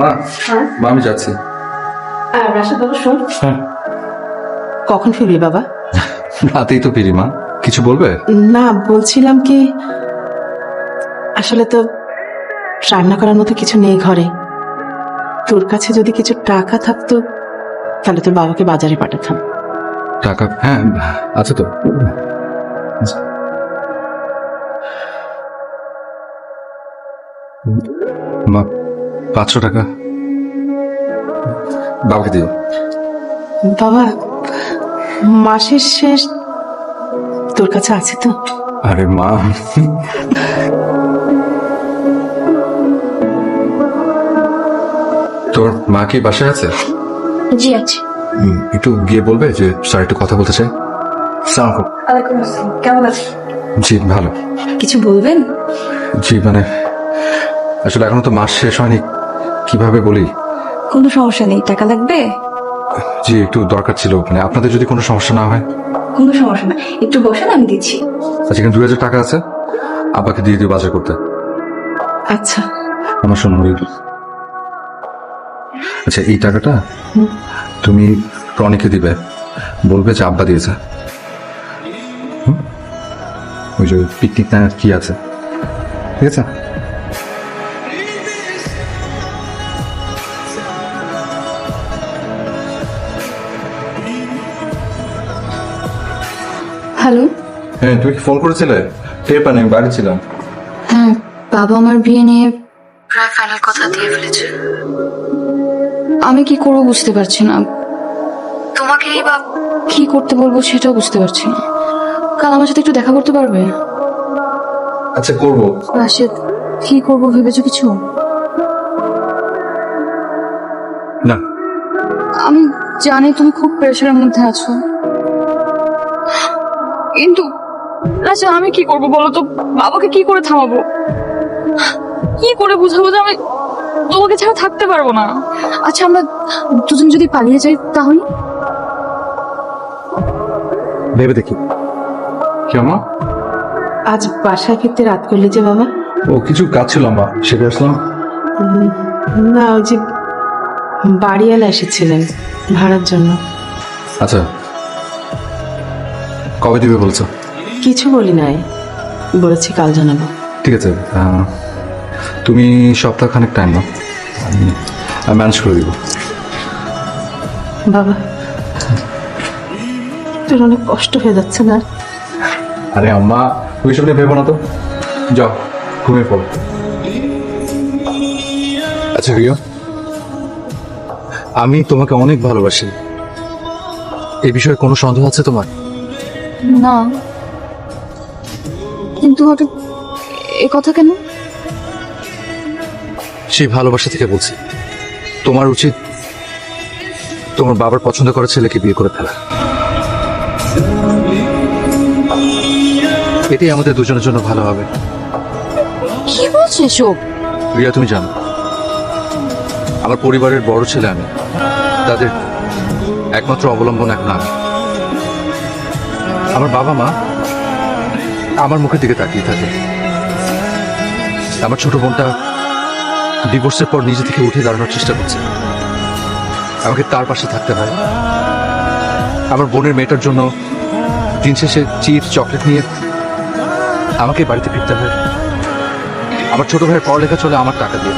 মা হ্যাঁ? মা আমি যাচ্ছি। রাশেদ বাবু শোন। হ্যাঁ। কখন ফিরবি বাবা? রাতেই তো ফিরি মা। কিছু বলবে? না বলছিলাম কি আসলে তো রান্না করার মতো কিছু নেই ঘরে। তোর কাছে যদি কিছু টাকা থাকতো তাহলে তোর বাবাকে বাজারে পাঠাতাম। টাকা? হ্যাঁ আছে তো। মা পাঁচশো টাকা। বাবাকে দিও। বাবা মাসের শেষ তোর কাছে আছে তো? আরে মা। তোর মা কি বাসায় আছে? জি আছে। হুম, একটু গিয়ে বলবে যে স্যার একটু কথা বলতে চাই। সালাম কেমন আছেন? জি ভালো। কিছু বলবেন? জি মানে আসলে এখনও তো মাস শেষ হয়নি। কীভাবে বলি? কোনো সমস্যা নেই টাকা লাগবে? জি একটু দরকার ছিল মানে আপনাদের যদি কোনো সমস্যা না হয়? কোনো সমস্যা না। একটু বসেন আমি দিচ্ছি। আচ্ছা এখানে দুই হাজার টাকা আছে। আব্বাকে দিয়ে দিও বাজার করতে। আচ্ছা। আমার শোনো আচ্ছা এই টাকাটা তুমি রনিকে দিবে। বলবে যে আব্বা দিয়েছে? ওই যে পিকনিক না কি আছে? ঠিক আছে? হ্যালো হ্যাঁ তুমি কি ফোন করেছিলে? টের পানি আমি বাড়ি ছিলাম। হ্যাঁ বাবা আমার বিয়ে নিয়ে প্রায় ফাইনাল কথা দিয়ে ফেলেছে। আমি কি করব বুঝতে পারছি না। তোমাকেই বা কি করতে বলব সেটাও বুঝতে পারছি না। কাল আমার সাথে একটু দেখা করতে পারবে? আচ্ছা করব। রাশেদ কি করব ভেবেছো কিছু? না। আমি জানি তুমি খুব প্রেশারের মধ্যে আছো। কিন্তু আচ্ছা আমি কি করব বলো তো? বাবাকে কি করে থামাবো? কি করে বুঝাবো যে আমি তোমাকে ছাড়া থাকতে পারব না? আচ্ছা আমরা দুজন যদি পালিয়ে যাই তাহলে? ভেবে দেখি। কেমন? আজ বাসায় ফিরতে রাত করলি যে বাবা? ও কিছু কাজ ছিল আমার সেটা আসলাম। না ওই যে বাড়িওয়ালা এসেছিলেন ভাড়ার জন্য। আচ্ছা কবে দিবে বলছো? কিছু বলি নাই। বলেছি কাল জানাব। ঠিক আছে আহ, তুমি সপ্তাহখানেক টাইম নাও। আমি আমি ম্যানেজ করে দিব। বাবা তোর অনেক কষ্ট হয়ে যাচ্ছে না? আরে আম্মা তুমি সব নিয়ে ভেবো না তো। যাও ঘুমিয়ে পড়ো। আচ্ছা রিও আমি তোমাকে অনেক ভালোবাসি। এ বিষয়ে কোনো সন্দেহ আছে তোমার? না। কিন্তু হঠাৎ এ কথা কেন? সেই ভালোবাসা থেকে বলছি। তোমার উচিত তোমার বাবার পছন্দ করা ছেলেকে বিয়ে করে ফেলা। এটাই আমাদের দুজনের জন্য ভালো হবে। কি বলছে এসব? রিয়া তুমি জানো আমার পরিবারের বড় ছেলে আমি। তাদের একমাত্র অবলম্বন এখন আমি। আমার বাবা মা আমার মুখের দিকে তাকিয়ে থাকে। আমার ছোট বোনটা ডিভোর্সের পর নিজে থেকে উঠে দাঁড়ানোর চেষ্টা করছে। আমাকে তার পাশে থাকতে হয়। আমার বোনের মেয়েটার জন্য দিন শেষে চিপস, চকলেট নিয়ে আমাকে বাড়িতে ফিরতে হয়। আমার ছোট ভাইয়ের পড়ালেখা চলে আমার টাকা দিয়ে।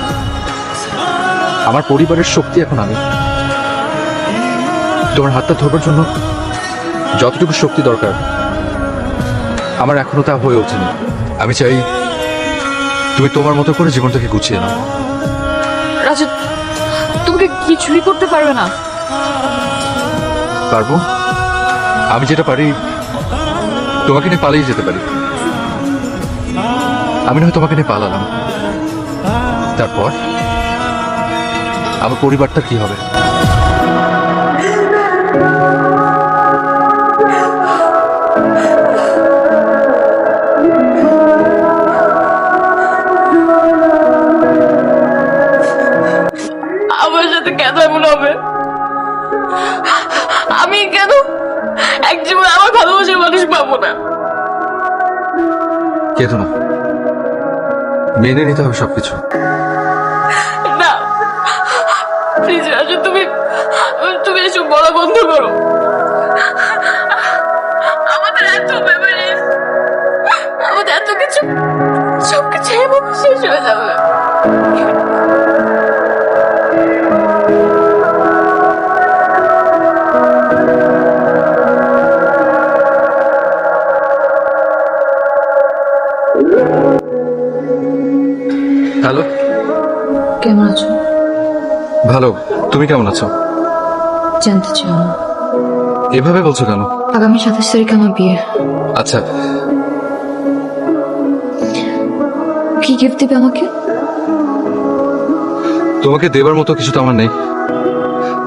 আমার পরিবারের শক্তি এখন আমি। তোমার হাতটা ধরবার জন্য যতটুকু শক্তি দরকার। আমার এখনও তা হয়ে ওঠেনি। আমি চাই তুমি তোমার মতো করে জীবনটাকে গুছিয়ে নাও। রাজু তোমাকে কিছুই করতে পারবে না। পারব? আমি যেটা পারি তোমাকে নিয়ে পালিয়ে যেতে পারি। আমি নয় তোমাকে নিয়ে পালালাম। তারপর? আমার পরিবারটা কি হবে? এমন হবে। আমি কেন? এক জীবন আমার ভালোবাসার মানুষ পাবো না। মেনে নিতে হবে সবকিছু। না। যে তুমি তুমি এসব বলা বন্ধ করো। আমাদের এত মেমোরিজ আমাদের এত কিছু সব কিছু এভাবে শেষ হয়ে যাবে। কেমন আছো? ভালো। তুমি কেমন আছো? জানতে চাও না। এভাবে বলছো কেন? আগামী সাতাশ তারিখে আমার বিয়ে। আচ্ছা। কি গিফট দিবে আমাকে? তোমাকে দেবার মতো কিছু তো আমার নেই।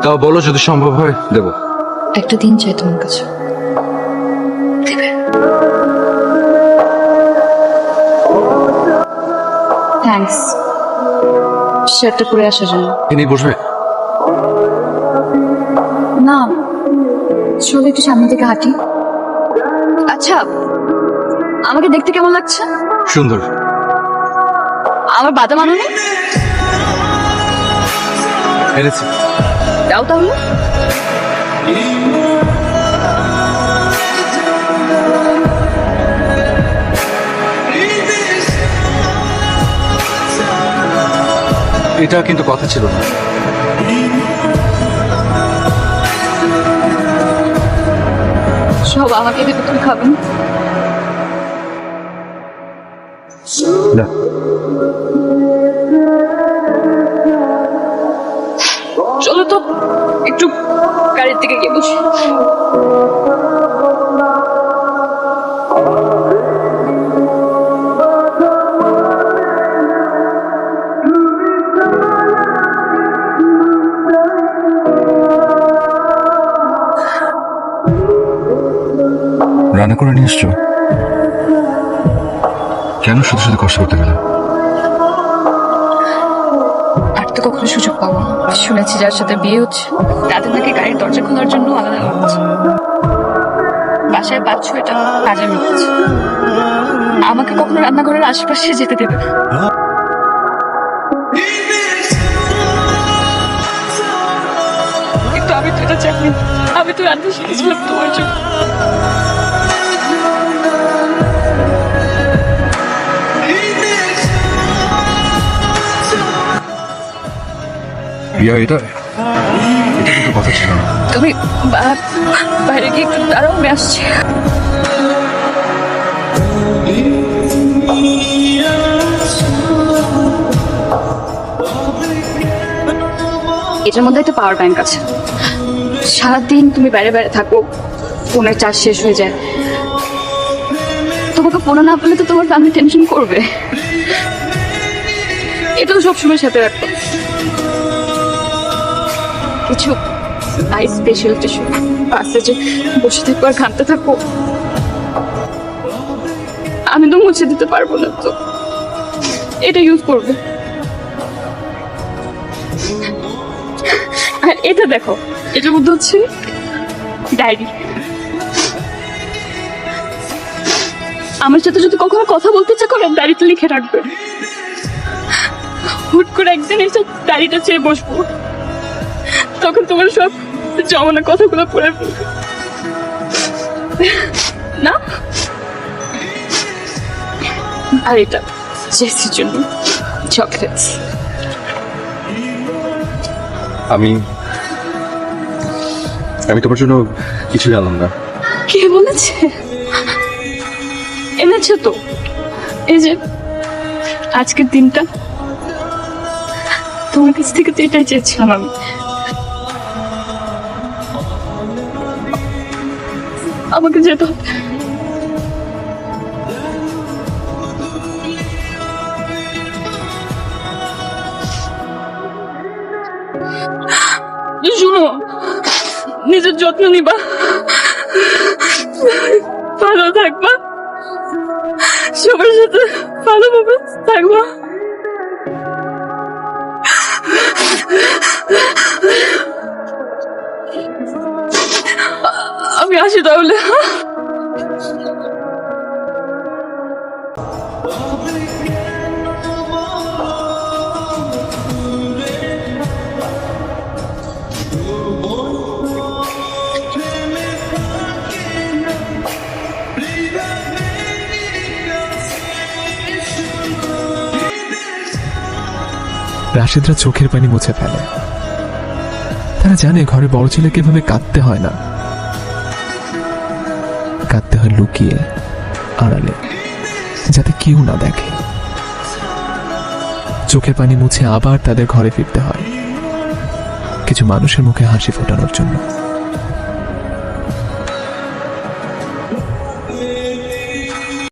তাও বলো যদি সম্ভব হয় দেবো। একটা দিন চাই তোমার কাছে। দিবে? শার্টটা পরে আসার জন্য। এ বসবে? না চলে একটু সামনে থেকে হাঁটি। আচ্ছা আমাকে দেখতে কেমন লাগছে? সুন্দর। আমার বাদাম আনো এনেছি। দাও তাহলে। এটা কিন্তু কথা ছিল না। সব আমাকে তুমি খাবেন চলো তো একটু গাড়ির দিকে গিয়ে বসি। রান্না করে নিয়ে এসছো? কেন শুধু শুধু কষ্ট করতে গেলে? আর তো কখনো সুযোগ পাবো না শুনেছি যার সাথে বিয়ে হচ্ছে, তাদের নাকি গাড়ির দরজা খোলার জন্য আলাদা হচ্ছে বাসায় পাচ্ছ এটা কাজে মিলছে আমাকে কখনো রান্নাঘরের আশেপাশে যেতে দেবে কিন্তু আমি তো এটা চাইনি। আমি তো রান্না শিখেছিলাম তোমার জন্য। রিয়া এটা? এটা কিন্তু কথা ছিল না। তুমি বাইরে গিয়ে একটু দাঁড়াও এটার মধ্যে একটা পাওয়ার ব্যাংক আছে। সারাদিন তুমি বাইরে বাইরে থাকো, ফোনের চার্জ শেষ হয়ে যায়। তোমাকে ফোনে না পেলে তো তোমার ফ্যামিলি টেনশন করবে। এটাও সবসময় সাথে রাখো। কিছু আই স্পেশাল টিস্যু। পাশে যে বসে থাকব আর ঘামতে থাকব আমি তো মুছে দিতে পারব না তো। এটা ইউজ করবে। আর এটা দেখো, এটার মধ্যে হচ্ছে ডায়েরি। আমার সাথে যদি কখনো কথা বলতে ইচ্ছা করে, ডায়েরিতে লিখে রাখবে। হুট করে একদিন এসে ডায়েরিটা চেয়ে বসবো। তখন তোমার সব জমানো কথাগুলো পড়ে না? আর এটা জেসির জন্য চকলেটস আমি আমি তোমার জন্য কিছু জানলাম না। কে বলেছে? এনেছে তো? এই যে আজকের দিনটা। তোমার কাছ থেকে তো এটাই চেয়েছিলাম আমি। আমাকে যেতে হবে। শুনো নিজের যত্ন নিবা। ভালো থাকবা। সবার সাথে ভালোভাবে থাকবা। আমি আসি তাহলে রাশিদরা চোখের পানি মুছে ফেলে। তারা জানে ঘরে বড় ছেলেকে এভাবে কাঁদতে হয় না। কাঁদতে হয় লুকিয়ে আড়ালে, যাতে কেউ না দেখে। চোখের পানি মুছে আবার তাদের ঘরে ফিরতে হয়। কিছু মানুষের মুখে হাসি ফোটানোর জন্য।